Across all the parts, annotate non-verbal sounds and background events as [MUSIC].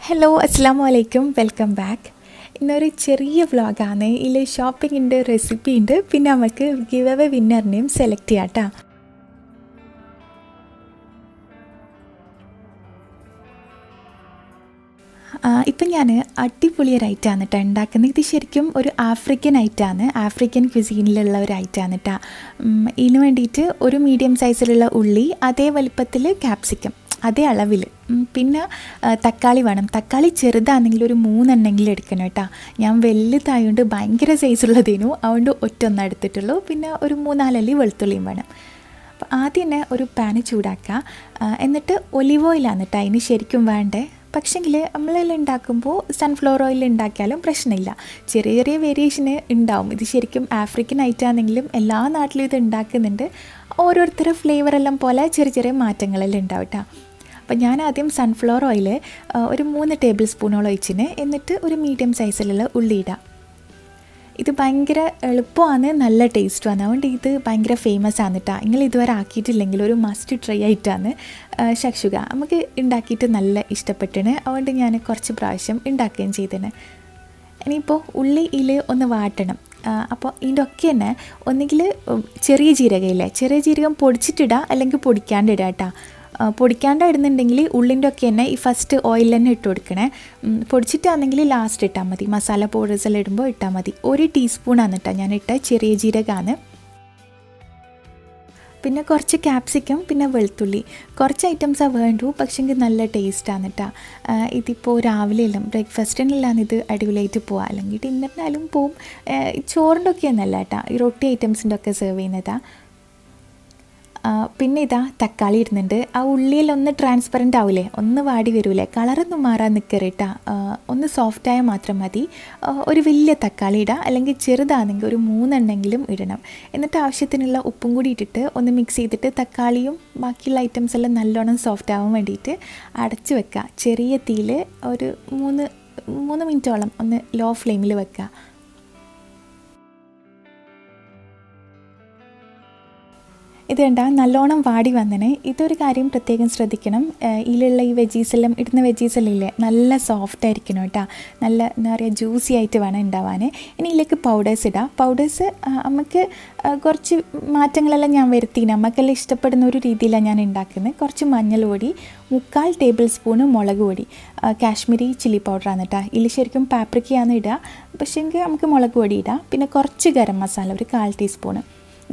Hello അസ്സാം വലൈക്കും welcome back ഇന്നൊരു ചെറിയ വ്ളോഗാണ് ഇതിൽ ഷോപ്പിങ്ങിന്റെ റെസിപ്പി ഉണ്ട്. പിന്നെ നമുക്ക് ഗിവ് അവേ വിന്നറിനെയും സെലക്ട് ചെയ്യാം കേട്ടോ ഇപ്പം ഞാൻ അടിപൊളി ഒരു ഐറ്റമാണ് കേട്ടോ ഉണ്ടാക്കുന്നത് ഇത് ശരിക്കും ഒരു ആഫ്രിക്കൻ ഐറ്റമാണ് ആഫ്രിക്കൻ ക്യുസീനിലുള്ള ഒരു ഐറ്റമാണ് കേട്ടോ ഇതിന് വേണ്ടിയിട്ട് ഒരു മീഡിയം സൈസിലുള്ള ഉള്ളി അതേ വലിപ്പത്തിൽ ക്യാപ്സിക്കം അതേ അളവിൽ പിന്നെ തക്കാളി വേണം. തക്കാളി ചെറുതാണെങ്കിൽ ഒരു മൂന്നെണ്ണെങ്കിലും എടുക്കണം കേട്ടോ. ഞാൻ വലുതായതുകൊണ്ട് ഭയങ്കര സൈസുള്ളതേനു അതുകൊണ്ട് ഒറ്റ ഒന്നേ എടുത്തിട്ടുള്ളൂ. പിന്നെ ഒരു മൂന്നാലല്ലി വെളുത്തുള്ളിയും വേണം. അപ്പോൾ ആദ്യം തന്നെ ഒരു പാന് ചൂടാക്കുക എന്നിട്ട് ഒലിവ് ഓയിലാണ് കേട്ടോ അതിന് ശരിക്കും വേണ്ടേ. പക്ഷെങ്കിൽ നമ്മളെല്ലാം ഉണ്ടാക്കുമ്പോൾ സൺഫ്ലവർ ഓയിൽ ഉണ്ടാക്കിയാലും പ്രശ്നമില്ല. ചെറിയ ചെറിയ വേരിയേഷന് ഉണ്ടാവും. ഇത് ശരിക്കും ആഫ്രിക്കൻ ഐറ്റാണെങ്കിലും എല്ലാ നാട്ടിലും ഇത് ഉണ്ടാക്കുന്നുണ്ട്. ഓരോരുത്തരുടെ ഫ്ലേവറെല്ലാം പോലെ ചെറിയ ചെറിയ മാറ്റങ്ങളെല്ലാം ഉണ്ടാവും കേട്ടോ അപ്പോൾ ഞാൻ ആദ്യം സൺഫ്ലവർ ഓയിൽ ഒരു മൂന്ന് ടേബിൾ സ്പൂണോളം ഒഴിച്ചിന് എന്നിട്ട് ഒരു മീഡിയം സൈസിലുള്ള ഉള്ളി ഇടാം. ഇത് ഭയങ്കര എളുപ്പമാണ് നല്ല ടേസ്റ്റുമാണ് അതുകൊണ്ട് ഇത് ഭയങ്കര ഫേമസ് ആണ് കേട്ടോ നിങ്ങൾ ഇതുവരെ ആക്കിയിട്ടില്ലെങ്കിൽ ഒരു മസ്റ്റ് ട്രൈ ആയിട്ടാണ് ശക്ഷുക. നമുക്ക് ഉണ്ടാക്കിയിട്ട് നല്ല ഇഷ്ടപ്പെട്ടിന് അതുകൊണ്ട് ഞാൻ കുറച്ച് പ്രാവശ്യം ഉണ്ടാക്കുകയും ചെയ്തിന്. ഇനിയിപ്പോൾ ഉള്ളി ഇതിൽ ഒന്ന് വാട്ടണം. അപ്പോൾ ഇതിന്റെ ഒക്കെ തന്നെ ഒന്നുകിൽ ചെറിയ ജീരകയില്ലേ ചെറിയ ജീരകം പൊടിച്ചിട്ടിടുക അല്ലെങ്കിൽ പൊടിക്കാണ്ടിടാം കേട്ടോ ആ, പൊടിക്കാണ്ട് ഇടുന്നുണ്ടെങ്കിൽ ഉള്ളിന്റെ ഒക്കെ തന്നെ ഈ ഫസ്റ്റ് ഓയിൽ തന്നെ ഇട്ട് കൊടുക്കണേ. പൊടിച്ചിട്ടാണെങ്കിൽ ലാസ്റ്റ് ഇട്ടാൽ മതി. മസാല പൗഡേഴ്സ് എല്ലാം ഇടുമ്പോൾ ഇട്ടാൽ മതി. ഒരു ടീസ്പൂണാണ് കേട്ടോ ഞാൻ ഇട്ട ചെറിയ ജീരകമാണ് പിന്നെ കുറച്ച് ക്യാപ്സിക്കം പിന്നെ വെളുത്തുള്ളി. കുറച്ച് ഐറ്റംസാണ് വേണ്ടു പക്ഷെങ്കിൽ നല്ല ടേസ്റ്റാണ് കേട്ടോ. ഇതിപ്പോൾ രാവിലെ എല്ലാം ബ്രേക്ക്ഫാസ്റ്റിനെല്ലാം ഇത് അടിപൊളിയായിട്ട് പോവാം. അല്ലെങ്കിൽ ഡിന്നറിനാലും പോവും. ചോറിന്റെ ഒക്കെ നല്ല കേട്ടോ. ഈ റൊട്ടി ഐറ്റംസിന്റെ ഒക്കെ സെർവ് ചെയ്യുന്നതാണ് പിന്നെ ഇതാ തക്കാളി ഇടുന്നുണ്ട്. ആ ഉള്ളിയിൽ ഒന്ന് ട്രാൻസ്പെറന്റ് ആവില്ലേ ഒന്ന് വാടി വരൂലേ? കളറൊന്നും മാറാൻ നിൽക്കരുട്ടാ ഒന്ന് സോഫ്റ്റായാൽ മാത്രം മതി. ഒരു വലിയ തക്കാളി ഇടാം. അല്ലെങ്കിൽ ചെറുതാണെങ്കിൽ ഒരു മൂന്നെണ്ണെങ്കിലും ഇടണം. എന്നിട്ട് ആവശ്യത്തിനുള്ള ഉപ്പും കൂടി ഇട്ടിട്ട് ഒന്ന് മിക്സ് ചെയ്തിട്ട് തക്കാളിയും ബാക്കിയുള്ള ഐറ്റംസ് എല്ലാം നല്ലോണം സോഫ്റ്റ് ആവാൻ വേണ്ടിയിട്ട് അടച്ചു വെക്കുക ചെറിയ തീയിൽ ഒരു മൂന്ന് മൂന്ന് മിനിറ്റോളം ഒന്ന് ലോ ഫ്ലെയിമിൽ വെക്കുക ഇത് കണ്ട നല്ലോണം വാടി വന്നതിന് ഇതൊരു കാര്യം പ്രത്യേകം ശ്രദ്ധിക്കണം. ഇതിലുള്ള ഈ വെജീസ് എല്ലാം ഇടുന്ന വെജീസ് എല്ലാം ഇല്ലേ? നല്ല സോഫ്റ്റ് ആയിരിക്കണം കേട്ടോ. നല്ല എന്താ പറയുക ജ്യൂസി ആയിട്ട് വേണം ഉണ്ടാവാൻ ഇനി ഇതിലേക്ക് പൗഡേഴ്സ് ഇടാം. പൗഡേഴ്സ് നമുക്ക് കുറച്ച് മാറ്റങ്ങളെല്ലാം ഞാൻ വരുത്തിയിന് നമുക്കെല്ലാം ഇഷ്ടപ്പെടുന്ന ഒരു രീതിയിലാണ് ഞാൻ ഉണ്ടാക്കുന്നത് കുറച്ച് മഞ്ഞൾ പൊടി മുക്കാൽ ടേബിൾ സ്പൂണ് മുളക് പൊടി. കാശ്മീരി ചില്ലി പൗഡർ ആണ് കേട്ടോ. ഇതിൽ ശരിക്കും പാപ്രിക്കയാണ് ഇടുക പക്ഷേങ്കിൽ നമുക്ക് മുളക് പൊടി ഇടാം. പിന്നെ കുറച്ച് ഗരം മസാല ഒരു കാൽ ടീസ്പൂണ്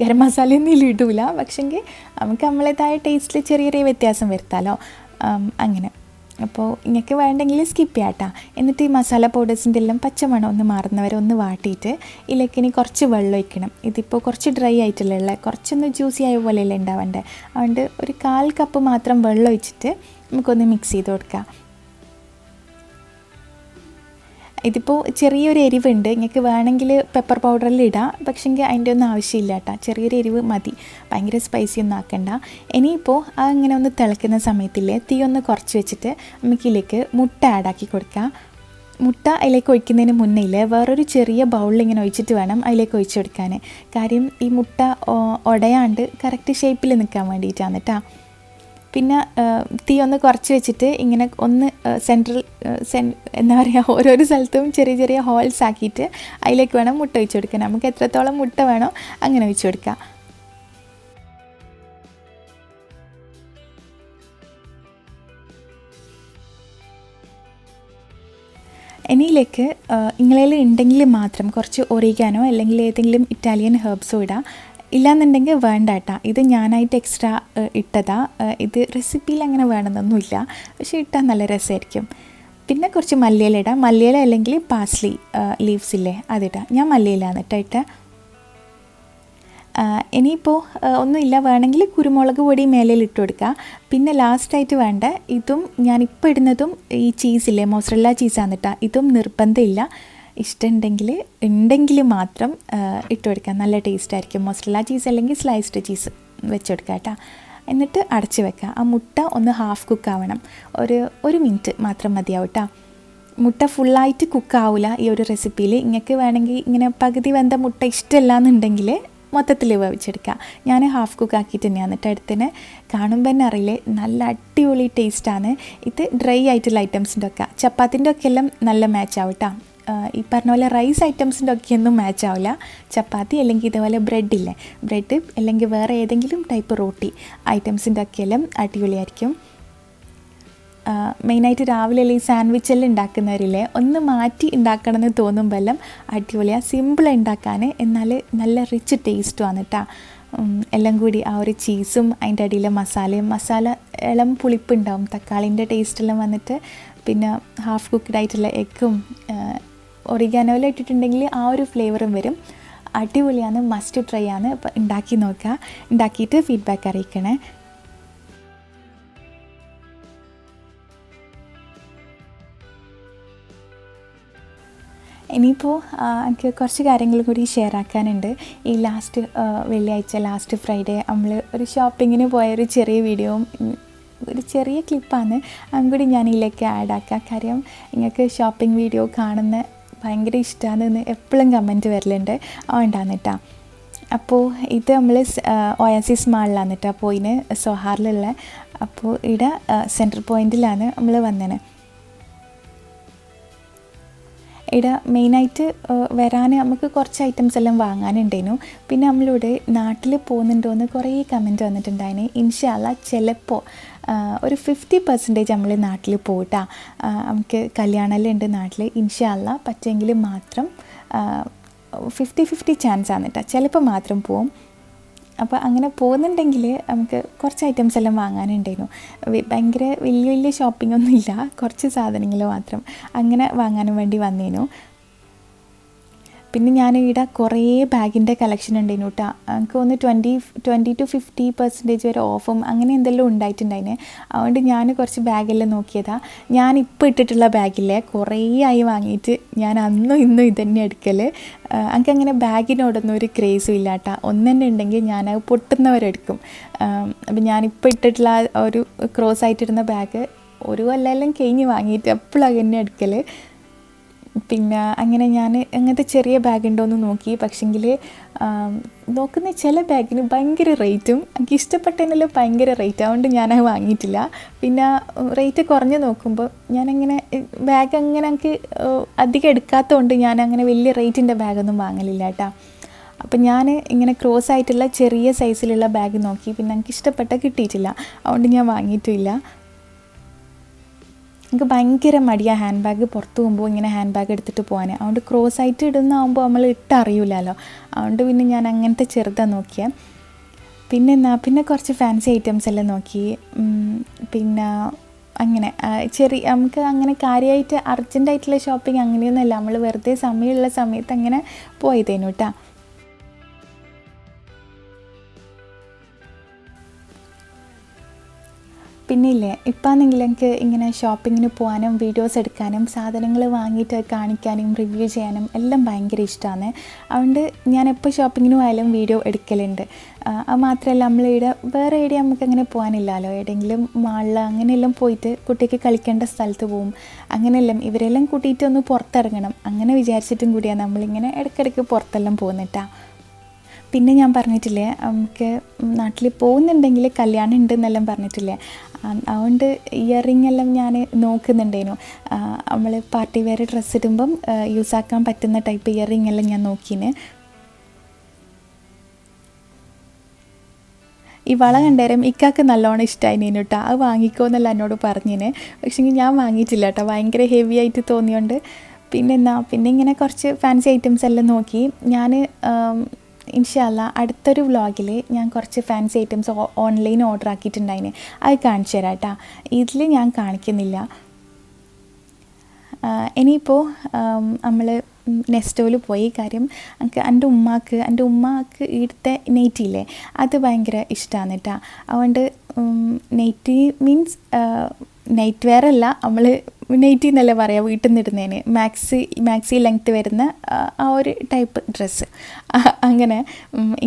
ഗരം മസാലയൊന്നും ഇതിൽ ഇടൂല പക്ഷെങ്കിൽ നമുക്ക് നമ്മളേതായ ടേസ്റ്റിൽ ചെറിയ വ്യത്യാസം വരുത്താമല്ലോ അങ്ങനെ. അപ്പോൾ ഇങ്ങക്ക് വേണ്ടെങ്കിൽ സ്കിപ്പ് ചെയ്യാട്ടാ. എന്നിട്ട് ഈ മസാല പൗഡേഴ്സിന്റെ എല്ലാം പച്ചമണം ഒന്ന് മാറുന്നവരെ ഒന്ന് വാട്ടിയിട്ട് ഇതിലേക്ക് ഇനി കുറച്ച് വെള്ളം ഒഴിക്കണം. ഇതിപ്പോൾ കുറച്ച് ഡ്രൈ ആയിട്ടല്ലേ ഉള്ളത് കുറച്ചൊന്ന് ജ്യൂസി ആയ പോലെയല്ലേ ഉണ്ടാവേണ്ടത് അതുകൊണ്ട് ഒരു കാൽ കപ്പ് മാത്രം വെള്ളം ഒഴിച്ചിട്ട് നമുക്കൊന്ന് മിക്സ് ചെയ്ത് കൊടുക്കാം. ഇതിപ്പോൾ ചെറിയൊരു എരിവുണ്ട്. നിങ്ങൾക്ക് വേണമെങ്കിൽ പെപ്പർ പൗഡറിൽ ഇടാം. പക്ഷെങ്കിൽ അതിന്റെ ഒന്നും ആവശ്യമില്ല കേട്ടോ ചെറിയൊരു എരിവ് മതി. ഭയങ്കര സ്പൈസി ഒന്നും ആക്കണ്ട. ഇനിയിപ്പോൾ ആ ഇങ്ങനെ ഒന്ന് തിളക്കുന്ന സമയത്തില്ലേ തീ ഒന്ന് കുറച്ച് വെച്ചിട്ട് നമുക്കിതിലേക്ക് മുട്ട ആഡാക്കി കൊടുക്കാം. മുട്ട അതിലേക്ക് ഒഴിക്കുന്നതിന് മുന്നേ വേറൊരു ചെറിയ ബൗളിൽ ഇങ്ങനെ ഒഴിച്ചിട്ട് വേണം അതിലേക്ക് ഒഴിച്ചു കൊടുക്കാൻ കാര്യം ഈ മുട്ട ഒടയാണ്ട് കറക്റ്റ് ഷേപ്പിൽ നിൽക്കാൻ വേണ്ടിയിട്ടാണ് കേട്ടോ പിന്നെ തീ ഒന്ന് കുറച്ച് വെച്ചിട്ട് ഇങ്ങനെ ഒന്ന് സെൻട്രൽ സെൻ എന്താ പറയുക [LAUGHS] ഓരോരോ സ്ഥലത്തും ചെറിയ ചെറിയ ഹോൾസ് ആക്കിയിട്ട് അതിലേക്ക് വേണം മുട്ട വെച്ച് കൊടുക്കാൻ. നമുക്ക് എത്രത്തോളം മുട്ട വേണോ അങ്ങനെ വെച്ച് കൊടുക്കാം. ഇനിയിലേക്ക് ഇങ്ങളയിൽ ഉണ്ടെങ്കിൽ മാത്രം കുറച്ച് ഒറിഗാനോ അല്ലെങ്കിൽ ഏതെങ്കിലും ഇറ്റാലിയൻ ഹെർബ്സോ ഇടാം. ഇല്ലാന്നുണ്ടെങ്കിൽ വേണ്ട കേട്ടോ. ഇത് ഞാനായിട്ട് എക്സ്ട്രാ ഇട്ടതാ. ഇത് റെസിപ്പിയിൽ അങ്ങനെ വേണമെന്നൊന്നുമില്ല. പക്ഷേ ഇട്ടാൽ നല്ല രസമായിരിക്കും. പിന്നെ കുറച്ച് മല്ലിയില ഇടാം. മല്ലിയില അല്ലെങ്കിൽ പാസ്ലി ലീവ്സ് ഇല്ലേ അതിടാം ഞാൻ മല്ലിയിലാണ് കേട്ടോ ഇട്ട. ഇനിയിപ്പോൾ ഒന്നുമില്ല. വേണമെങ്കിൽ കുരുമുളക് പൊടി മേലയിൽ ഇട്ട് കൊടുക്കുക പിന്നെ ലാസ്റ്റായിട്ട് വേണ്ട ഇതും ഞാനിപ്പോൾ ഇടുന്നതും ഈ ചീസില്ലേ മോസറല്ല ചീസാണ് കേട്ടോ. ഇതും നിർബന്ധമില്ല. ഇഷ്ടമുണ്ടെങ്കിൽ ഉണ്ടെങ്കിൽ മാത്രം ഇട്ട് കൊടുക്കാം നല്ല ടേസ്റ്റ് ആയിരിക്കും മോസറല്ല ചീസ് അല്ലെങ്കിൽ സ്ലൈസ്ഡ് ചീസ് വെച്ചെടുക്കുക കേട്ടോ. എന്നിട്ട് അടച്ച് വെക്കുക ആ മുട്ട ഒന്ന് ഹാഫ് കുക്ക് ആവണം. ഒരു ഒരു മിനിറ്റ് മാത്രം മതിയാവും കേട്ടോ മുട്ട ഫുള്ളായിട്ട് കുക്കാവില്ല ഈ ഒരു റെസിപ്പിയിൽ ഇങ്ങക്ക് വേണമെങ്കിൽ ഇങ്ങനെ പകുതി വെന്ത മുട്ട ഇഷ്ടമല്ല എന്നുണ്ടെങ്കിൽ മൊത്തത്തിൽ വേവിച്ചെടുക്കുക ഞാൻ ഹാഫ് കുക്ക് ആക്കിയിട്ട് തന്നെയാണ് എന്നിട്ട് അടുത്തിന് കാണുമ്പോൾ തന്നെ അറിയില്ലേ? നല്ല അടിപൊളി ടേസ്റ്റാണ് ഇത് ഡ്രൈ ആയിട്ടുള്ള ഐറ്റംസിന്റെ ഒക്കെ. ചപ്പാത്തിന്റെ ഒക്കെ എല്ലാം നല്ല മാച്ച് ആവും കേട്ടോ ഈ പറഞ്ഞ പോലെ റൈസ് ഐറ്റംസിന്റെ ഒക്കെ ഒന്നും മാച്ച് ആവില്ല. ചപ്പാത്തി അല്ലെങ്കിൽ ഇതേപോലെ ബ്രെഡില്ലേ ബ്രെഡ് അല്ലെങ്കിൽ വേറെ ഏതെങ്കിലും ടൈപ്പ് റോട്ടി ഐറ്റംസിന്റെ ഒക്കെ എല്ലാം അടിപൊളിയായിരിക്കും. മെയിനായിട്ട് രാവിലെ ഈ സാൻഡ്വിച്ച് എല്ലാം ഉണ്ടാക്കുന്നവരില്ലേ ഒന്ന് മാറ്റി ഉണ്ടാക്കണമെന്ന് തോന്നുമ്പോൾ എല്ലാം അടിപൊളിയാണ് സിമ്പിൾ ഉണ്ടാക്കാൻ എന്നാൽ നല്ല റിച്ച് ടേസ്റ്റുമാണ് കേട്ടോ എല്ലാം കൂടി ആ ഒരു ചീസും അതിന്റെ അടിയിലെ മസാലയും മസാല ഇളം പുളിപ്പുണ്ടാവും തക്കാളിന്റെ ടേസ്റ്റെല്ലാം വന്നിട്ട്. പിന്നെ ഹാഫ് കുക്ക്ഡ് ആയിട്ടുള്ള എഗ്ഗും ഒറിഗാനോയിൽ ഇട്ടിട്ടുണ്ടെങ്കിൽ ആ ഒരു ഫ്ലേവറും വരും. അടിപൊളിയാണ് മസ്റ്റ് ട്രൈ ആണ്. അപ്പോൾ ഉണ്ടാക്കി നോക്കുക ഉണ്ടാക്കിയിട്ട് ഫീഡ്ബാക്ക് അറിയിക്കണേ. ഇനിയിപ്പോൾ എനിക്ക് കുറച്ച് കാര്യങ്ങൾ കൂടി ഷെയർ ആക്കാനുണ്ട്. ഈ ലാസ്റ്റ് വെള്ളിയാഴ്ച ലാസ്റ്റ് ഫ്രൈഡേ നമ്മൾ ഒരു ഷോപ്പിങ്ങിന് പോയ ഒരു ചെറിയ വീഡിയോയും ഒരു ചെറിയ ക്ലിപ്പാണ് അതും കൂടി ഞാൻ ഇതിലേക്ക് ആഡ് ആക്കാം. കാര്യം നിങ്ങൾക്ക് ഷോപ്പിംഗ് വീഡിയോ കാണുന്ന ഭയങ്കര ഇഷ്ടമാണെന്ന് എപ്പോഴും കമന്റ് വരലുണ്ട്. ആ കേട്ടോ അപ്പോൾ ഇത് നമ്മൾ ഒയാസിസ് മാളിലാണ് കേട്ടോ പോയിന് സൊഹാറിലുള്ള. അപ്പോൾ ഇവിടെ സെൻട്രൽ പോയിന്റിലാണ് നമ്മൾ വന്നത് ഇവിടെ മെയിനായിട്ട് വരാൻ നമുക്ക് കുറച്ച് ഐറ്റംസ് എല്ലാം വാങ്ങാനുണ്ടായിരുന്നു പിന്നെ നമ്മളിവിടെ നാട്ടിൽ പോകുന്നുണ്ടോയെന്ന് കുറേ കമന്റ് വന്നിട്ടുണ്ടായിന്. ഇൻഷാല്ല ചിലപ്പോൾ ഒരു ഫിഫ്റ്റി പെർസെന്റേജ് നമ്മൾ നാട്ടിൽ പോയിട്ടാ. നമുക്ക് കല്യാണമെല്ലാം ഉണ്ട് നാട്ടിൽ ഇൻഷാല്ല പറ്റുമെങ്കിൽ മാത്രം ഫിഫ്റ്റി ഫിഫ്റ്റി ചാൻസ് ആണ് കേട്ടോ ചിലപ്പോൾ മാത്രം പോവും. അപ്പോൾ അങ്ങനെ പോകുന്നുണ്ടെങ്കിൽ നമുക്ക് കുറച്ച് ഐറ്റംസ് എല്ലാം വാങ്ങാനുണ്ടായിരുന്നു. ഭയങ്കര വലിയ വലിയ ഷോപ്പിംഗ് ഒന്നുമില്ല. കുറച്ച് സാധനങ്ങൾ മാത്രം അങ്ങനെ വാങ്ങാനും വേണ്ടി വന്നേനു. പിന്നെ ഞാൻ ഇവിടെ കുറേ ബാഗിന്റെ കളക്ഷൻ ഉണ്ട് കേട്ടോ എനിക്ക് ഒന്ന് twenty twenty two fifty percentage വരെ ഓഫും അങ്ങനെ എന്തെല്ലാം ഉണ്ടായിട്ടുണ്ടായിന്. അതുകൊണ്ട് ഞാൻ കുറച്ച് ബാഗെല്ലാം നോക്കിയതാ. ഞാൻ ഇപ്പോൾ ഇട്ടിട്ടുള്ള ബാഗില്ലേ കുറേ ആയി വാങ്ങിയിട്ട് ഞാൻ അന്നും ഇന്നും ഇതന്നെ എടുക്കൽ എനിക്ക് അങ്ങനെ ബാഗിനോടൊന്നും ഒരു ക്രേസും ഇല്ല കേട്ടോ ഒന്ന് തന്നെ ഉണ്ടെങ്കിൽ ഞാൻ പൊട്ടുന്നവരെടുക്കും അപ്പം ഞാനിപ്പോൾ ഇട്ടിട്ടുള്ള ഒരു ക്രോസ് ആയിട്ടിരുന്ന ബാഗ് ഒരു കൊല്ലമെല്ലാം കഴിഞ്ഞ് വാങ്ങിയിട്ട് എപ്പോഴും അത് തന്നെ എടുക്കൽ പിന്നെ അങ്ങനെ ഞാൻ അങ്ങനത്തെ ചെറിയ ബാഗ് ഉണ്ടോയെന്ന് നോക്കി. പക്ഷെങ്കിൽ നോക്കുന്ന ചില ബാഗിന് ഭയങ്കര റേറ്റും എനിക്ക് ഇഷ്ടപ്പെട്ടതിനെല്ലാം ഭയങ്കര റേറ്റ്. അതുകൊണ്ട് അത് വാങ്ങിയിട്ടില്ല. പിന്നെ റേറ്റ് കുറഞ്ഞ് നോക്കുമ്പോൾ ഞാനങ്ങനെ ബാഗ് അങ്ങനെ എനിക്ക് അധികം എടുക്കാത്തതുകൊണ്ട് ഞാൻ അങ്ങനെ വലിയ റേറ്റിന്റെ ബാഗൊന്നും വാങ്ങലില്ല കേട്ടോ. അപ്പം ഞാൻ ഇങ്ങനെ ക്രോസ് ആയിട്ടുള്ള ചെറിയ സൈസിലുള്ള ബാഗ് നോക്കി. പിന്നെ എനിക്ക് ഇഷ്ടപ്പെട്ട കിട്ടിയിട്ടില്ല. അതുകൊണ്ട് ഞാൻ വാങ്ങിയിട്ടുമില്ല എനിക്ക് ഭയങ്കര മടിയാണ് ഹാൻഡ് ബാഗ് പുറത്ത് പോകുമ്പോൾ ഇങ്ങനെ ഹാൻഡ് ബാഗ് എടുത്തിട്ട് പോകാൻ. അതുകൊണ്ട് ക്രോസ് ആയിട്ട് ഇടുന്നതാകുമ്പോൾ നമ്മൾ ഇട്ടറിയില്ലല്ലോ അതുകൊണ്ട് പിന്നെ ഞാൻ അങ്ങനത്തെ ചെറുതാണ് നോക്കിയത് പിന്നെ എന്നാ പിന്നെ കുറച്ച് ഫാൻസി ഐറ്റംസ് എല്ലാം നോക്കി. പിന്നെ അങ്ങനെ ചെറിയ നമുക്ക് അങ്ങനെ കാര്യമായിട്ട് അർജന്റായിട്ടുള്ള ഷോപ്പിംഗ് അങ്ങനെയൊന്നുമല്ല. നമ്മൾ വെറുതെ സമയമുള്ള സമയത്ത് അങ്ങനെ പോയതേനു കേട്ടോ പിന്നെ ഇല്ലേ ഇപ്പാണെങ്കിൽ എനിക്ക് ഇങ്ങനെ ഷോപ്പിങ്ങിന് പോകാനും വീഡിയോസ് എടുക്കാനും സാധനങ്ങൾ വാങ്ങിയിട്ട് കാണിക്കാനും റിവ്യൂ ചെയ്യാനും എല്ലാം ഭയങ്കര ഇഷ്ടമാണ് അതുകൊണ്ട് ഞാൻ എപ്പോൾ ഷോപ്പിങ്ങിന് പോയാലും വീഡിയോ എടുക്കലുണ്ട്. അത് മാത്രമല്ല നമ്മളിവിടെ വേറെ ഏടെ നമുക്ക് അങ്ങനെ പോകാനില്ലല്ലോ എവിടെയെങ്കിലും മാളിൽ അങ്ങനെയെല്ലാം പോയിട്ട് കുട്ടിക്ക് കളിക്കേണ്ട സ്ഥലത്ത് പോവും. അങ്ങനെയെല്ലാം ഇവരെല്ലാം കൂട്ടിയിട്ട് ഒന്ന് പുറത്തിറങ്ങണം. അങ്ങനെ വിചാരിച്ചിട്ടും കൂടിയാണ് നമ്മളിങ്ങനെ ഇടയ്ക്കിടയ്ക്ക് പുറത്തെല്ലാം പോകുന്നിട്ടാ. പിന്നെ ഞാൻ പറഞ്ഞിട്ടില്ലേ നമുക്ക് നാട്ടിൽ പോകുന്നുണ്ടെങ്കിൽ കല്യാണം ഉണ്ടെന്നെല്ലാം പറഞ്ഞിട്ടില്ലേ. അതുകൊണ്ട് ഇയറിംഗ് എല്ലാം ഞാൻ നോക്കുന്നുണ്ടേനു. നമ്മൾ പാർട്ടി വെയർ ഡ്രസ്സ് ഇടുമ്പം യൂസ് ആക്കാൻ പറ്റുന്ന ടൈപ്പ് ഇയറിംഗ് എല്ലാം ഞാൻ നോക്കിന്. ഈ വള കണ്ടേരം ഇക്കാക്ക് നല്ലോണം ഇഷ്ടമായി കേട്ടോ അത് വാങ്ങിക്കോന്നല്ല എന്നോട് പറഞ്ഞിന്. പക്ഷേ ഞാൻ വാങ്ങിയിട്ടില്ല കേട്ടോ ഭയങ്കര ഹെവി ആയിട്ട് തോന്നിയോണ്ട്. പിന്നെ എന്നാ പിന്നെ ഇങ്ങനെ കുറച്ച് ഫാൻസി ഐറ്റംസ് എല്ലാം നോക്കി. ഞാൻ ഇൻഷല്ല അടുത്തൊരു വ്ളോഗിൽ ഞാൻ കുറച്ച് ഫാൻസി ഐറ്റംസ് ഓൺലൈൻ ഓർഡർ ആക്കിയിട്ടുണ്ടായിന്. അത് കാണിച്ചു തരാം കേട്ടോ ഇതിൽ ഞാൻ കാണിക്കുന്നില്ല. ഇനിയിപ്പോൾ നമ്മൾ നെസ്റ്റോയിൽ പോയി. കാര്യം എനിക്ക് എന്റെ ഉമ്മാക്ക് എന്റെ ഉമ്മാക്ക് ഇവിടുത്തെ നെയ്റ്റില്ലേ അത് ഭയങ്കര ഇഷ്ടമാണ് കേട്ടോ അതുകൊണ്ട് നെയ്റ്റി മീൻസ് നൈറ്റ് വെയർ അല്ല നമ്മൾ നെയ്റ്റി എന്നല്ല പറയാം വീട്ടിൽ നിന്ന് ഇടുന്നതിന് മാക്സി മാക്സി ലെങ്ത്ത് വരുന്ന ആ ഒരു ടൈപ്പ് ഡ്രസ്സ് അങ്ങനെ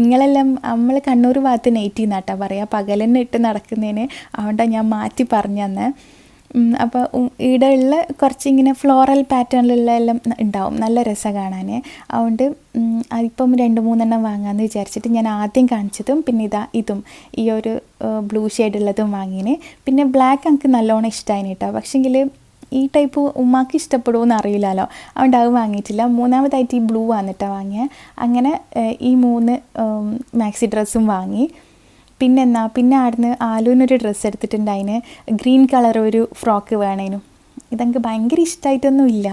ഇങ്ങളെല്ലാം നമ്മൾ കണ്ണൂർ ഭാഗത്ത് നെയ്റ്റി എന്നാട്ടാ പറയുക പകലെന്നെ ഇട്ട് നടക്കുന്നതിന് അതുകൊണ്ടാണ് ഞാൻ മാറ്റി പറഞ്ഞു തന്നെ അപ്പോൾ ഇവിടെ ഉള്ള കുറച്ചിങ്ങനെ ഫ്ലോറൽ പാറ്റേണിലുള്ള എല്ലാം ഉണ്ടാവും നല്ല രസം കാണാൻ അതുകൊണ്ട് അതിപ്പം രണ്ട് മൂന്നെണ്ണം വാങ്ങാമെന്ന് വിചാരിച്ചിട്ട് ഞാൻ ആദ്യം കാണിച്ചതും പിന്നെ ഇതാ ഇതും. ഈ ഒരു ബ്ലൂ ഷെയ്ഡുള്ളതും വാങ്ങിന്. പിന്നെ ബ്ലാക്ക് എനിക്ക് നല്ലോണം ഇഷ്ടമായിട്ടോ പക്ഷേങ്കിൽ ഈ ടൈപ്പ് ഉമ്മാക്ക് ഇഷ്ടപ്പെടുമോ എന്ന് അറിയില്ലല്ലോ അതുകൊണ്ട് അത് വാങ്ങിയിട്ടില്ല. മൂന്നാമതായിട്ട് ഈ ബ്ലൂ വന്നിട്ടാണ് വാങ്ങിയത് അങ്ങനെ ഈ മൂന്ന് മാക്സി ഡ്രസ്സും വാങ്ങി. പിന്നെ എന്നാ പിന്നെ ആടുന്ന് ആലുവിനൊരു ഡ്രസ്സ് എടുത്തിട്ടുണ്ട് അതിന്. ഗ്രീൻ കളർ ഒരു ഫ്രോക്ക് വേണേനു. ഇതെനിക്ക് ഭയങ്കര ഇഷ്ടമായിട്ടൊന്നും ഇല്ല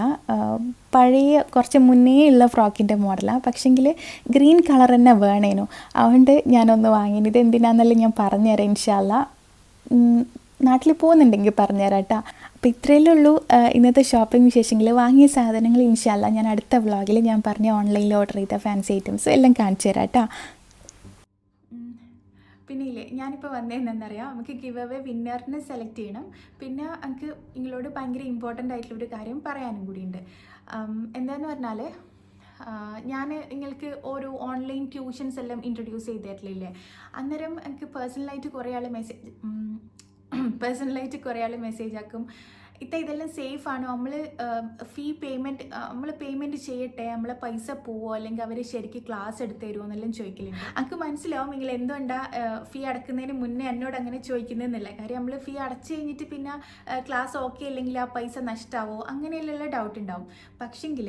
പഴയ കുറച്ച് മുന്നേ ഉള്ള ഫ്രോക്കിന്റെ മോഡലാണ് പക്ഷെങ്കിൽ ഗ്രീൻ കളർ തന്നെ വേണേനു. അതുകൊണ്ട് ഞാനൊന്ന് വാങ്ങിന്. ഇത് എന്തിനാണെന്നല്ല ഞാൻ പറഞ്ഞുതരാം ഇൻഷാല്ല നാട്ടിൽ പോകുന്നുണ്ടെങ്കിൽ പറഞ്ഞുതരാം കേട്ടോ അപ്പോൾ ഇത്രയല്ലേ ഉള്ളൂ. ഇന്നത്തെ ഷോപ്പിംഗ് വിശേഷങ്ങൾ. വാങ്ങിയ സാധനങ്ങൾ ഇൻഷാല്ല ഞാൻ അടുത്ത വ്ളോഗിൽ ഞാൻ പറഞ്ഞ ഓൺലൈനിൽ ഓർഡർ ചെയ്ത ഫാൻസി ഐറ്റംസ് എല്ലാം കാണിച്ചു തരാം കേട്ടോ പിന്നെ ഇല്ലേ ഞാനിപ്പോൾ വന്നതെന്നറിയാം നമുക്ക് ഗിവ് അവേ വിന്നറിനെ സെലക്ട് ചെയ്യണം. പിന്നെ എനിക്ക് നിങ്ങളോട് ഭയങ്കര ഇമ്പോർട്ടന്റ് ആയിട്ടുള്ള ഒരു കാര്യം പറയാനും കൂടിയുണ്ട്. എന്താന്ന് പറഞ്ഞാൽ ഞാൻ നിങ്ങൾക്ക് ഒരു ഓൺലൈൻ ട്യൂഷൻസ് എല്ലാം ഇൻട്രൊഡ്യൂസ് ചെയ്തിട്ടില്ലേ? അന്നേരം എനിക്ക് പേഴ്സണലായിട്ട് കുറേ ആൾ മെസ്സേജ് പേഴ്സണലായിട്ട് കുറേ ആൾ മെസ്സേജ് ആക്കും ഇത്ത ഇതെല്ലാം സേഫ് ആണോ. നമ്മൾ ഫീ പേയ്മെന്റ് നമ്മൾ പേയ്മെന്റ് ചെയ്യട്ടെ നമ്മളെ പൈസ പോവോ അല്ലെങ്കിൽ അവർ ശരിക്കും ക്ലാസ് എടുത്ത് തരുമോ എന്നെല്ലാം ചോദിക്കലുണ്ട്. എനിക്ക് മനസ്സിലാവും നിങ്ങൾ എന്തുകൊണ്ടാ ഫീ അടക്കുന്നതിന് മുന്നേ എന്നോട് അങ്ങനെ ചോദിക്കുന്നതെന്നില്ല. കാര്യം നമ്മൾ ഫീ അടച്ചു കഴിഞ്ഞിട്ട് പിന്നെ ക്ലാസ് ഓക്കെ അല്ലെങ്കിൽ ആ പൈസ നഷ്ടാവോ അങ്ങനെയുള്ള ഡൗട്ട് ഉണ്ടാവും. പക്ഷെങ്കിൽ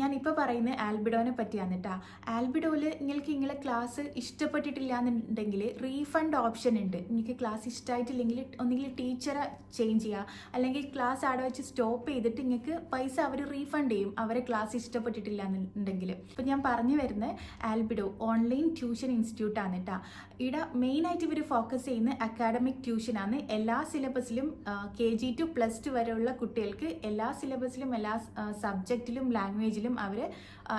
ഞാനിപ്പോൾ പറയുന്നത് ആൽബിഡോനെ പറ്റിയാണ് കേട്ടോ ആൽബിഡോയിൽ നിങ്ങൾക്ക് നിങ്ങളെ ക്ലാസ് ഇഷ്ടപ്പെട്ടിട്ടില്ല എന്നുണ്ടെങ്കിൽ റീഫണ്ട് ഓപ്ഷൻ ഉണ്ട്. നിങ്ങൾക്ക് ക്ലാസ് ഇഷ്ടമായിട്ടില്ലെങ്കിൽ ഒന്നുകിൽ ടീച്ചറെ ചേഞ്ച് ചെയ്യുക അല്ലെങ്കിൽ ക്ലാസ് അവിടെ വെച്ച് സ്റ്റോപ്പ് ചെയ്തിട്ട് നിങ്ങൾക്ക് പൈസ അവർ റീഫണ്ട് ചെയ്യും. അവരെ ക്ലാസ് ഇഷ്ടപ്പെട്ടിട്ടില്ല എന്നുണ്ടെങ്കിൽ. ഇപ്പം ഞാൻ പറഞ്ഞു വരുന്നത് ആൽബിഡോ ഓൺലൈൻ ട്യൂഷൻ ഇൻസ്റ്റിറ്റ്യൂട്ട് ആണ് കേട്ടോ ഇവിടെ മെയിനായിട്ട് ഇവർ ഫോക്കസ് ചെയ്യുന്ന അക്കാഡമിക് ട്യൂഷനാണ് എല്ലാ സിലബസിലും K G to plus two വരെയുള്ള കുട്ടികൾക്ക് എല്ലാ സിലബസിലും എല്ലാ സബ്ജക്റ്റിലും ലാംഗ്വേജിലും അവർ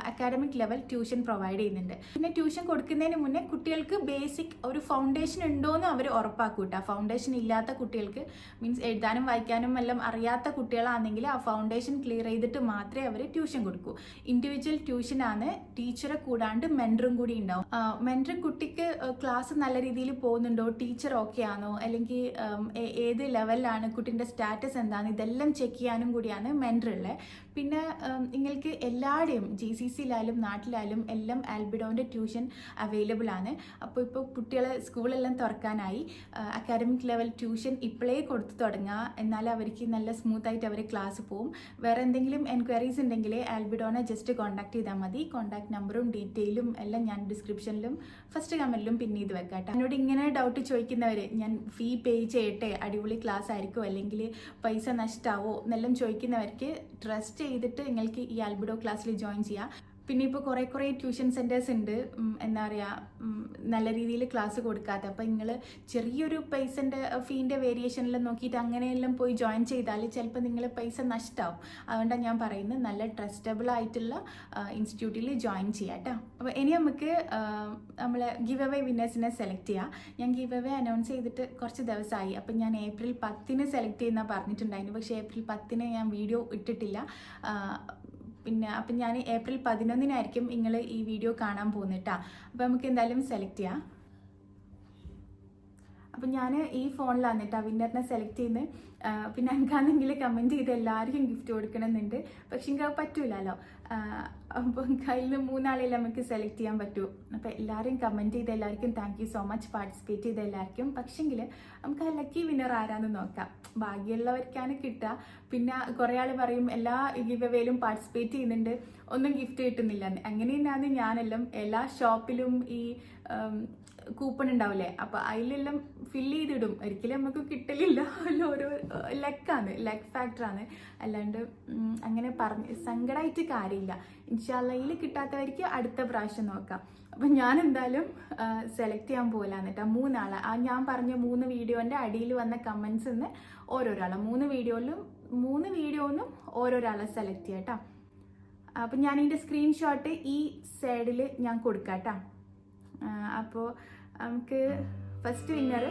അക്കാഡമിക് ലെവൽ ട്യൂഷൻ പ്രൊവൈഡ് ചെയ്യുന്നുണ്ട്. പിന്നെ ട്യൂഷൻ കൊടുക്കുന്നതിന് മുന്നേ കുട്ടികൾക്ക് ബേസിക് ഒരു ഫൗണ്ടേഷൻ ഉണ്ടോയെന്ന് അവർ ഉറപ്പാക്കും കേട്ടോ ഫൗണ്ടേഷൻ ഇല്ലാത്ത കുട്ടികൾക്ക് മീൻസ് എഴുതാനും വായിക്കാനും എല്ലാം അറിയാത്ത കുട്ടികളാണെങ്കിൽ ആ ഫൗണ്ടേഷൻ ക്ലിയർ ചെയ്തിട്ട് മാത്രമേ അവർ ട്യൂഷൻ കൊടുക്കൂ. ഇൻഡിവിജ്വൽ ട്യൂഷനാണ് ടീച്ചറെ കൂടാണ്ട് മെന്ററും കൂടി ഉണ്ടാവും. മെന്റർ കുട്ടിക്ക് ക്ലാസ് നല്ല രീതിയിൽ പോകുന്നുണ്ടോ? ടീച്ചർ ഓക്കെ ആണോ? അല്ലെങ്കിൽ ഏത് ലെവലിലാണ് കുട്ടീന്റെ സ്റ്റാറ്റസ് എന്താണ്? ഇതെല്ലാം ചെക്ക് ചെയ്യാനും കൂടിയാണ് മെന്റർ ഉള്ളത് പിന്നെ നിങ്ങൾക്ക് എല്ലാവരുടെയും ജി സി സിയിലായാലും നാട്ടിലായാലും എല്ലാം ആൽബിഡോന്റെ ട്യൂഷൻ അവൈലബിൾ ആണ്. അപ്പോൾ ഇപ്പോൾ കുട്ടികളെ സ്കൂളെല്ലാം തുറക്കാനായി അക്കാഡമിക് ലെവൽ ട്യൂഷൻ ഇപ്പോഴേ കൊടുത്തു തുടങ്ങുക എന്നാൽ അവർക്ക് നല്ല സ്മൂത്ത് ആയിട്ട് അവർ ക്ലാസ് പോവും. വേറെ എന്തെങ്കിലും എൻക്വയറീസ് ഉണ്ടെങ്കിൽ ആൽബിഡോനെ ജസ്റ്റ് കോൺടാക്ട് ചെയ്താൽ മതി. കോൺടാക്ട് നമ്പറും ഡീറ്റെയിലും എല്ലാം ഞാൻ ഡിസ്ക്രിപ്ഷനിലും ഫസ്റ്റ് കമന്റിലും പിന്നെ ഇത് വെക്കാം കേട്ടോ. എന്നോട് ഇങ്ങനെ ഡൗട്ട് ചോദിക്കുന്നവർ ഞാൻ ഫീ പേ ചെയ്യട്ടെ അടിപൊളി ക്ലാസ് ആയിരിക്കും അല്ലെങ്കിൽ പൈസ നഷ്ടാവോ എന്നെല്ലാം ചോദിക്കുന്നവർക്ക് ട്രസ്റ്റ് ചെയ്തിട്ട് നിങ്ങൾക്ക് ഈ ആൽബിഡോ ക്ലാസ്സിൽ ജോയിൻ ചെയ്യാം. പിന്നെ ഇപ്പോൾ കുറേ കുറേ ട്യൂഷൻ സെന്റേഴ്സ് ഉണ്ട്. എന്താ പറയുക നല്ല രീതിയിൽ ക്ലാസ് കൊടുക്കാത്ത. അപ്പോൾ നിങ്ങൾ ചെറിയൊരു പൈസന്റെ ഫീന്റെ വേരിയേഷനിൽ നോക്കിയിട്ട് അങ്ങനെയെല്ലാം പോയി ജോയിൻ ചെയ്താൽ ചിലപ്പോൾ നിങ്ങൾ പൈസ നഷ്ടമാവും അതുകൊണ്ടാണ് ഞാൻ പറയുന്നത് നല്ല ട്രസ്റ്റബിൾ ആയിട്ടുള്ള ഇൻസ്റ്റിറ്റ്യൂട്ടിൽ ജോയിൻ ചെയ്യാം കേട്ടോ അപ്പോൾ ഇനി നമുക്ക് നമ്മൾ ഗിവ് അവേ വിന്നേഴ്സിനെ സെലക്ട് ചെയ്യാം. ഞാൻ ഗിവ് അവേ അനൗൺസ് ചെയ്തിട്ട് കുറച്ച് ദിവസമായി അപ്പം ഞാൻ ഏപ്രിൽ പത്തിന് സെലക്ട് ചെയ്യുന്ന പറഞ്ഞിട്ടുണ്ടായിരുന്നു. പക്ഷേ ഏപ്രിൽ പത്തിന് ഞാൻ വീഡിയോ ഇട്ടിട്ടില്ല. പിന്നെ അപ്പം ഞാൻ ഏപ്രിൽ പതിനൊന്നിനായിരിക്കും നിങ്ങൾ ഈ വീഡിയോ കാണാൻ പോകുന്നത് അപ്പം അപ്പോൾ നമുക്ക് എന്തായാലും സെലക്ട് ചെയ്യാം. അപ്പം ഞാൻ ഈ ഫോണിലാണ് കേട്ടോ വിന്നറിനെ സെലക്ട് ചെയ്യുന്നത് പിന്നെ എനിക്കാണെങ്കിൽ കമന്റ് ചെയ്ത് എല്ലാവർക്കും ഗിഫ്റ്റ് കൊടുക്കണമെന്നുണ്ട്. പക്ഷെ എനിക്ക് പറ്റൂലല്ലോ അപ്പം കയ്യിൽ നിന്ന് മൂന്നാളെ നമുക്ക് സെലക്ട് ചെയ്യാൻ പറ്റൂ. അപ്പോൾ എല്ലാവരും കമന്റ് ചെയ്ത് എല്ലാവർക്കും thank you so much participate ചെയ്ത എല്ലാവർക്കും. പക്ഷെങ്കിൽ നമുക്ക് ആ ലക്കി വിന്നർ ആരാന്ന് നോക്കാം. ഭാഗ്യമുള്ളവർക്കാണ് കിട്ടുക. പിന്നെ കുറേ ആൾ പറയും എല്ലാ ഗിവ് പാർട്ടിസിപ്പേറ്റ് ചെയ്യുന്നുണ്ട്. ഒന്നും ഗിഫ്റ്റ് കിട്ടുന്നില്ല. അങ്ങനെ തന്നെയാണ് ഞാനെല്ലാം എല്ലാ ഷോപ്പിലും ഈ കൂപ്പൺ ഉണ്ടാവില്ലേ? അപ്പോൾ അതിലെല്ലാം ഫില്ല് ചെയ്തിടും. ഒരിക്കലും നമുക്ക് കിട്ടലില്ല. ഓരോ ലക്കാണ്. ലക്ക് ഫാക്ടറാണ് അല്ലാണ്ട് അങ്ങനെ പറഞ്ഞ് സങ്കടമായിട്ട് കാര്യമില്ല. ഇൻഷാല്ലയിൽ കിട്ടാത്തവർക്ക് അടുത്ത പ്രാവശ്യം നോക്കാം. അപ്പം ഞാൻ എന്തായാലും സെലക്ട് ചെയ്യാൻ പോകലാന്ന് കേട്ടോ. മൂന്നാളെ. ആ ഞാൻ പറഞ്ഞ മൂന്ന് വീഡിയോന്റെ അടിയിൽ വന്ന കമൻസ് നിന്ന് ഓരോരാളെ. മൂന്ന് വീഡിയോയിലും മൂന്ന് വീഡിയോന്നും ഓരോരാളെ സെലക്ട് ചെയ്യാം കേട്ടോ. അപ്പം ഞാൻ ഇതിന്റെ സ്ക്രീൻഷോട്ട് ഈ സൈഡിൽ ഞാൻ കൊടുക്കാം കേട്ടോ. അപ്പോൾ നമുക്ക് ഫസ്റ്റ് വിന്നർ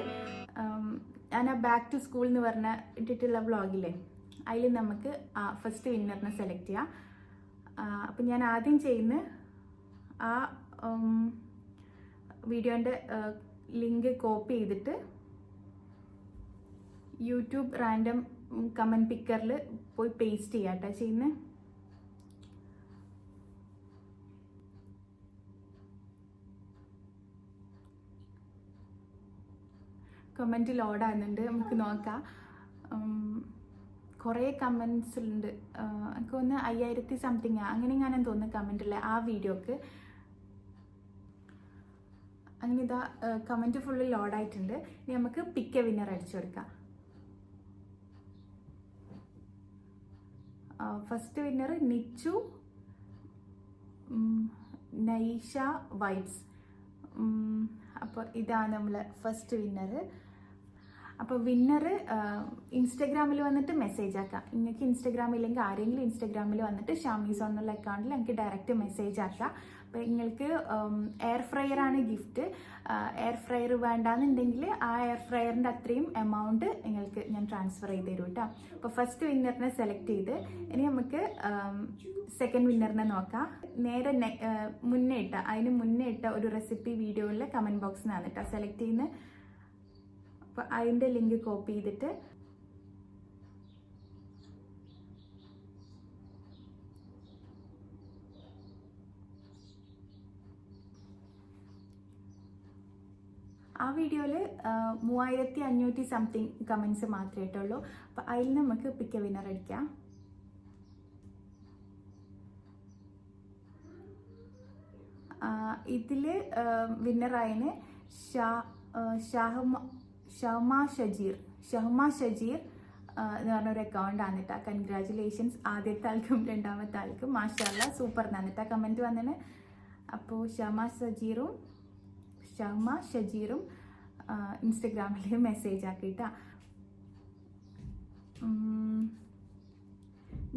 ഞാൻ ആ ബാക്ക് ടു സ്കൂൾ എന്ന് പറഞ്ഞ ഇട്ടിട്ടുള്ള വ്ളോഗില്ലേ അതിൽ നമുക്ക് ഫസ്റ്റ് വിന്നറിനെ സെലക്ട് ചെയ്യാം. അപ്പം ഞാൻ ആദ്യം ചെയ്യുന്ന ആ വീഡിയോന്റെ ലിങ്ക് കോപ്പി ചെയ്തിട്ട് യൂട്യൂബ് റാൻഡം കമന്റ് പിക്കറിൽ പോയി പേസ്റ്റ് ചെയ്യാം കേട്ടോ ചെയ്യുന്നത് കമന്റ് ലോഡ് ആകുന്നുണ്ട് നമുക്ക് നോക്കാം. കുറേ കമൻസ് ഉണ്ട്. എനിക്ക് ഒന്ന് അയ്യായിരത്തി സംതിങ് അങ്ങനെ ഞാനും തോന്നുന്നു കമന്റില്ല ആ വീഡിയോക്ക്. അങ്ങനെ ഇതാ കമന്റ് ഫുള്ള് ലോഡായിട്ടുണ്ട് ഇനി നമുക്ക് പിക്ക് വിന്നർ അടിച്ചു കൊടുക്കാം. First winner Nichu Naisha Vibes അപ്പോൾ ഇതാണ് നമ്മൾ ഫസ്റ്റ് വിന്നർ അപ്പോൾ വിന്നർ ഇൻസ്റ്റഗ്രാമിൽ വന്നിട്ട് മെസ്സേജ് ആക്കാം. നിങ്ങൾക്ക് ഇൻസ്റ്റഗ്രാം ഇല്ലെങ്കിൽ ആരെങ്കിലും ഇൻസ്റ്റഗ്രാമിൽ വന്നിട്ട് ഷാമീസ് എന്നുള്ള അക്കൗണ്ടിൽ എനിക്ക് ഡയറക്റ്റ് മെസ്സേജ് ആക്കാം. അപ്പോൾ നിങ്ങൾക്ക് എയർ ഫ്രയർ ആണ് ഗിഫ്റ്റ് എയർ ഫ്രയർ വേണ്ടാന്നുണ്ടെങ്കിൽ ആ എയർ ഫ്രയറിന്റെ അത്രയും എമൗണ്ട് നിങ്ങൾക്ക് ഞാൻ ട്രാൻസ്ഫർ ചെയ്ത് തരും കേട്ടോ അപ്പോൾ ഫസ്റ്റ് വിന്നറിനെ സെലക്ട് ചെയ്ത് ഇനി നമുക്ക് സെക്കൻഡ് വിന്നറിനെ നോക്കാം. നേരെ മുന്നേ ഇട്ട അതിന് മുന്നേ ഇട്ട ഒരു റെസിപ്പി വീഡിയോയിൽ കമന്റ് ബോക്സിൽ നിന്നാണ് കേട്ടോ സെലക്ട് ചെയ്യുന്ന അപ്പോൾ അതിന്റെ ലിങ്ക് കോപ്പി ചെയ്തിട്ട് ആ വീഡിയോയിൽ മൂവായിരത്തി അഞ്ഞൂറ്റി സംതിങ് കമൻസ് മാത്രമേ ഇട്ടുള്ളൂ അപ്പോൾ അതിൽ നമുക്ക് പിക്ക് വിന്നർ അടിക്കാം. ഇതിൽ വിന്നറായതിന് ഷാ ആ, ഷഹമ ഷജീർ. ഷഹ്മ ഷജീർ എന്ന് എന്ന് പറഞ്ഞൊരു അക്കൗണ്ട് ആണ് കേട്ടോ കൺഗ്രാറ്റുലേഷൻസ് ആദ്യത്തെ ആൾക്കും രണ്ടാമത്തെ ആൾക്കും. മാഷല്ല സൂപ്പർ എന്നാണ് കേട്ടോ കമന്റ് വന്നിന്. അപ്പോൾ ഷമ ഷജീറും ഷമ ഷജീറും ഇൻസ്റ്റഗ്രാമിൽ മെസ്സേജ് ആക്കിയിട്ട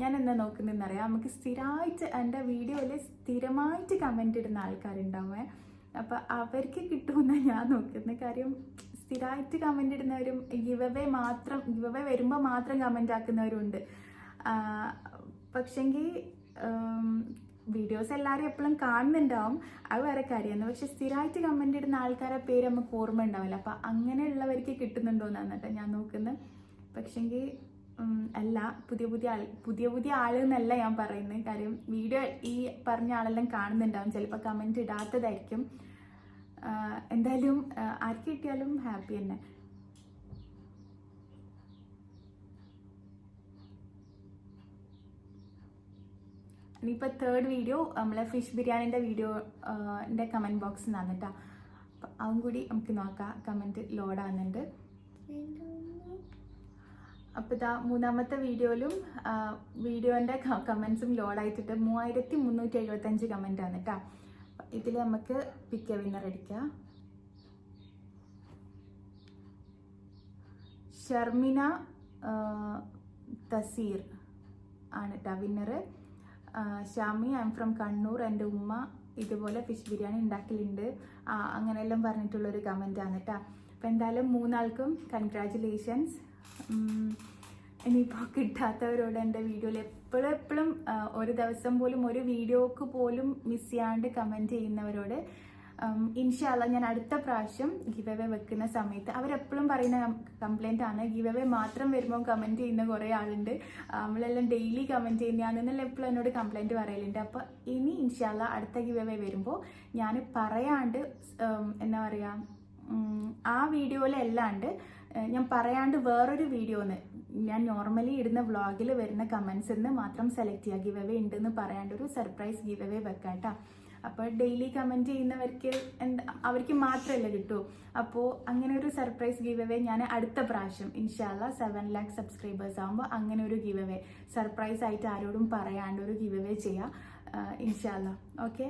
ഞാൻ എന്താ നോക്കുന്നതെന്ന് അറിയാം നമുക്ക് സ്ഥിരമായിട്ട് എന്റെ വീഡിയോയിൽ സ്ഥിരമായിട്ട് കമന്റ് ഇടുന്ന ആൾക്കാരുണ്ടാവേ അപ്പോൾ അവർക്ക് കിട്ടുമെന്നാണ് ഞാൻ നോക്കുന്നത്. കാര്യം സ്ഥിരമായിട്ട് കമന്റ് ഇടുന്നവരും ഗിവവേ മാത്രം ഗിവവേ വരുമ്പോൾ മാത്രം കമന്റ് ആക്കുന്നവരുണ്ട്. പക്ഷെങ്കിൽ വീഡിയോസ് എല്ലാവരും എപ്പോഴും കാണുന്നുണ്ടാവും. അത് വേറെ കാര്യമാണ്. പക്ഷെ സ്ഥിരമായിട്ട് കമന്റ് ഇടുന്ന ആൾക്കാരെ പേര് നമുക്ക് ഓർമ്മ ഉണ്ടാവില്ല. അപ്പം അങ്ങനെയുള്ളവർക്ക് കിട്ടുന്നുണ്ടോ എന്നാണ് കേട്ടോ ഞാൻ നോക്കുന്നത് പക്ഷെങ്കിൽ അല്ല പുതിയ പുതിയ ആൾ പുതിയ പുതിയ ആളെന്നല്ല ഞാൻ പറയുന്നത് കാര്യം വീഡിയോ ഈ പറഞ്ഞ ആളെല്ലാം കാണുന്നുണ്ടാവും. ചിലപ്പോൾ കമന്റ് ഇടാത്തതായിരിക്കും. എന്തായാലും ആർക്കി കിട്ടിയാലും ഹാപ്പി തന്നെ. ഇനിയിപ്പോൾ തേർഡ് വീഡിയോ നമ്മളെ ഫിഷ് ബിരിയാണിന്റെ വീഡിയോ എന്റെ കമന്റ് ബോക്സിൽ നിന്നാണ് കേട്ടോ അപ്പം അതും കൂടി നമുക്ക് നോക്കാം. കമന്റ് ലോഡാകുന്നുണ്ട് അപ്പോൾ ഇതാ മൂന്നാമത്തെ വീഡിയോയിലും വീഡിയോന്റെ കമൻസും ലോഡായിട്ടിട്ട് മൂവായിരത്തി മുന്നൂറ്റി എഴുപത്തഞ്ച് ആണ് കേട്ടോ ഇതിൽ നമുക്ക് പിക്ക് വിന്നർ അടിക്കാം. ഷർമിന തസീർ ആണ് കേട്ടോ winner Shami I'm from Kannur എന്റെ ഉമ്മ ഇതുപോലെ ഫിഷ് ബിരിയാണി ഉണ്ടാക്കലുണ്ട്. ആ അങ്ങനെയെല്ലാം പറഞ്ഞിട്ടുള്ളൊരു കമന്റ് ആണ് കേട്ടോ അപ്പം എന്തായാലും മൂന്നാൾക്കും കൺഗ്രാറ്റുലേഷൻസ് ഇനിയിപ്പോൾ കിട്ടാത്തവരോട് എന്റെ വീഡിയോയിൽ എപ്പോഴും എപ്പോഴും ഒരു ദിവസം പോലും ഒരു വീഡിയോക്ക് പോലും മിസ് ചെയ്യാണ്ട് കമന്റ് ചെയ്യുന്നവരോട് ഇൻഷാല്ല ഞാൻ അടുത്ത പ്രാവശ്യം ഗിവ് അവേ വെക്കുന്ന സമയത്ത് അവരെപ്പോഴും പറയുന്ന കംപ്ലൈന്റ് ആണ്. ഗിവ് അവേ മാത്രം വരുമ്പോൾ കമന്റ് ചെയ്യുന്ന കുറേ ആളുണ്ട്. നമ്മളെല്ലാം ഡെയിലി കമന്റ് ചെയ്യുന്നതാണെന്നെല്ലാം എപ്പോഴും എന്നോട് കംപ്ലൈന്റ് പറയലുണ്ട്. അപ്പോൾ ഇനി ഇൻഷാല്ല അടുത്ത ഗിവ് അവേ വരുമ്പോൾ ഞാൻ പറയാണ്ട് എന്താ പറയുക ആ വീഡിയോയിലല്ലാണ്ട് ഞാൻ പറയാണ്ട് വേറൊരു വീഡിയോ ഒന്ന് ഞാൻ നോർമലി ഇടുന്ന വ്ളോഗിൽ വരുന്ന കമൻസിൽ നിന്ന് മാത്രം സെലക്ട് ചെയ്യുക ഗിവ് അവേ ഉണ്ടെന്ന് പറയാണ്ട് ഒരു സർപ്രൈസ് ഗിവ് അവേ വെക്കാം കേട്ടോ അപ്പോൾ ഡെയിലി കമന്റ് ചെയ്യുന്നവർക്ക് എന്താ അവർക്ക് മാത്രമല്ല കിട്ടൂ. അപ്പോൾ അങ്ങനെ ഒരു സർപ്രൈസ് ഗീവ് അവേ ഞാൻ അടുത്ത പ്രാവശ്യം ഇൻഷാല്ല സെവൻ ലാക്ക് സബ്സ്ക്രൈബേഴ്സ് ആകുമ്പോൾ അങ്ങനെ ഒരു ഗീവ് അവേ സർപ്രൈസ് ആയിട്ട് ആരോടും പറയാണ്ട് ഒരു ഗീവ് അവേ ചെയ്യാം ഇൻഷാല്ല ഓക്കെ